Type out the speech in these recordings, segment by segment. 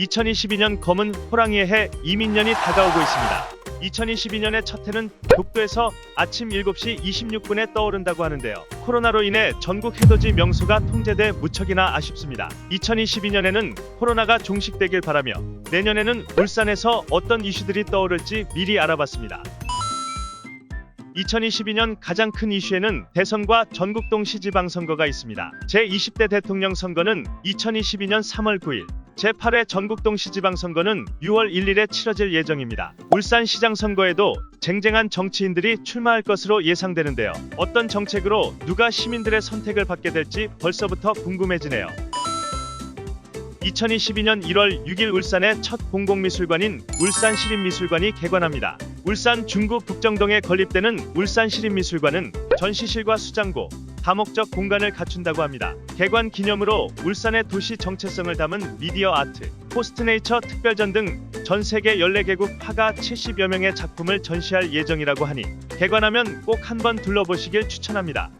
2022년 검은 호랑이의 해 이민년이 다가오고 있습니다. 2022년의 첫 해는 독도에서 아침 7시 26분에 떠오른다고 하는데요. 코로나로 인해 전국 해돋이 명소가 통제돼 무척이나 아쉽습니다. 2022년에는 코로나가 종식되길 바라며 내년에는 울산에서 어떤 이슈들이 떠오를지 미리 알아봤습니다. 2022년 가장 큰 이슈에는 대선과 전국동 시지방선거가 있습니다. 제20대 대통령 선거는 2022년 3월 9일, 제8회 전국동 시지방 선거는 6월 1일에 치러질 예정입니다. 울산 시장 선거에도 쟁쟁한 정치인들이 출마할 것으로 예상되는데요. 어떤 정책으로 누가 시민들의 선택을 받게 될지 벌써부터 궁금해지네요. 2022년 1월 6일 울산의 첫 공공미술관인 울산시립미술관이 개관합니다. 울산 중구 북정동에 건립되는 울산시립미술관은 전시실과 수장고, 다목적 공간을 갖춘다고 합니다. 개관 기념으로 울산의 도시 정체성을 담은 미디어 아트, 포스트네이처 특별전 등 전 세계 14개국 화가 70여 명의 작품을 전시할 예정이라고 하니 개관하면 꼭 한번 둘러보시길 추천합니다.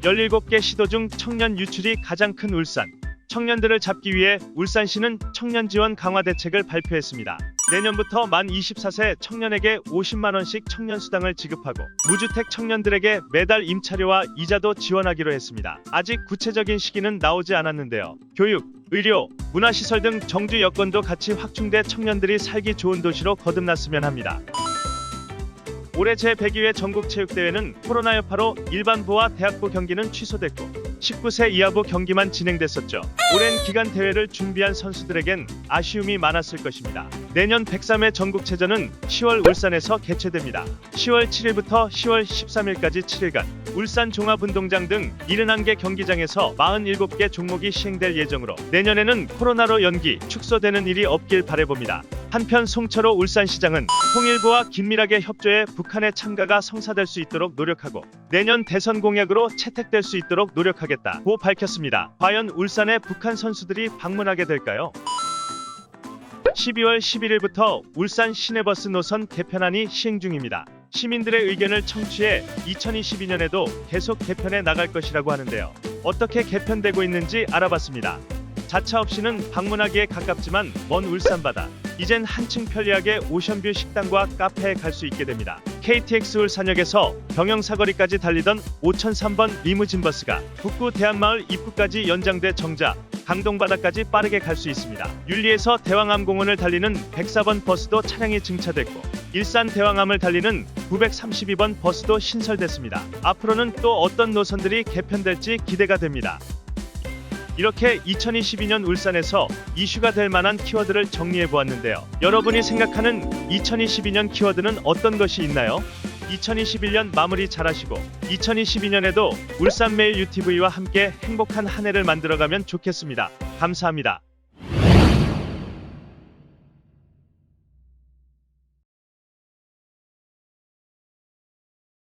17개 시도 중 청년 유출이 가장 큰 울산. 청년들을 잡기 위해 울산시는 청년 지원 강화 대책을 발표했습니다. 내년부터 만 24세 청년에게 50만 원씩 청년 수당을 지급하고 무주택 청년들에게 매달 임차료와 이자도 지원하기로 했습니다. 아직 구체적인 시기는 나오지 않았는데요. 교육, 의료, 문화시설 등 정주 여건도 같이 확충돼 청년들이 살기 좋은 도시로 거듭났으면 합니다. 올해 제102회 전국체육대회는 코로나 여파로 일반부와 대학부 경기는 취소됐고 19세 이하부 경기만 진행됐었죠. 오랜 기간 대회를 준비한 선수들에겐 아쉬움이 많았을 것입니다. 내년 103회 전국체전은 10월 울산에서 개최됩니다. 10월 7일부터 10월 13일까지 7일간 울산 종합운동장 등 71개 경기장에서 47개 종목이 시행될 예정으로 내년에는 코로나로 연기, 축소되는 일이 없길 바래봅니다. 한편 송철호 울산시장은 통일부와 긴밀하게 협조해 북한의 참가가 성사될 수 있도록 노력하고 내년 대선 공약으로 채택될 수 있도록 노력하겠다고 밝혔습니다. 과연 울산에 북한 선수들이 방문하게 될까요? 12월 11일부터 울산 시내버스 노선 개편안이 시행 중입니다. 시민들의 의견을 청취해 2022년에도 계속 개편해 나갈 것이라고 하는데요. 어떻게 개편되고 있는지 알아봤습니다. 자차 없이는 방문하기에 가깝지만 먼 울산 바다. 이젠 한층 편리하게 오션뷰 식당과 카페에 갈 수 있게 됩니다. KTX 울산역에서 경영사거리까지 달리던 5003번 리무진 버스가 북구 대한마을 입구까지 연장돼 정자, 강동바다까지 빠르게 갈 수 있습니다. 윤리에서 대왕암공원을 달리는 104번 버스도 차량이 증차됐고 일산 대왕암을 달리는 932번 버스도 신설됐습니다. 앞으로는 또 어떤 노선들이 개편될지 기대가 됩니다. 이렇게 2022년 울산에서 이슈가 될 만한 키워드를 정리해 보았는데요. 여러분이 생각하는 2022년 키워드는 어떤 것이 있나요? 2021년 마무리 잘하시고 2022년에도 울산 메일 UTV와 함께 행복한 한 해를 만들어가면 좋겠습니다. 감사합니다.